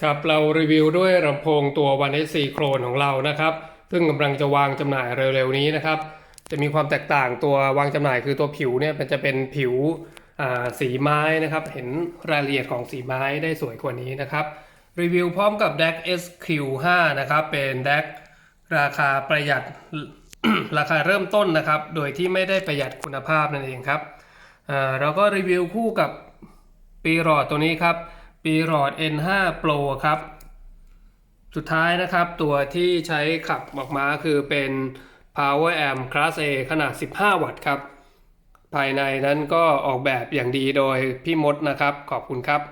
ครับเรารีวิวด้วยลำโพงตัว 1S4 โครนของเรานะครับ ซึ่งกำลังจะวางจำหน่ายเร็วๆนี้นะครับ จะมีความแตกต่างตัววางจำหน่ายคือตัวผิวเนี่ยมันจะเป็นผิวสีไม้นะครับ เห็นรายละเอียดของสีไม้ได้สวยกว่านี้นะครับ รีวิวพร้อมกับ DAC SQ5 นะครับ เป็น DAC ราคาประหยัดราคาเริ่มต้นนะครับ โดยที่ไม่ได้ประหยัดคุณภาพนั่นเองครับเราก็รีวิวคู่กับปีรอดตัวนี้ครับ ปีรอด N5 Pro ครับ สุดท้ายนะครับตัวที่ใช้ขับออกมาคือเป็น Power Amp Class A ขนาด 15 วัตต์ครับ ภายในนั้นก็ออกแบบอย่างดีโดยพี่มดนะครับ ขอบคุณครับ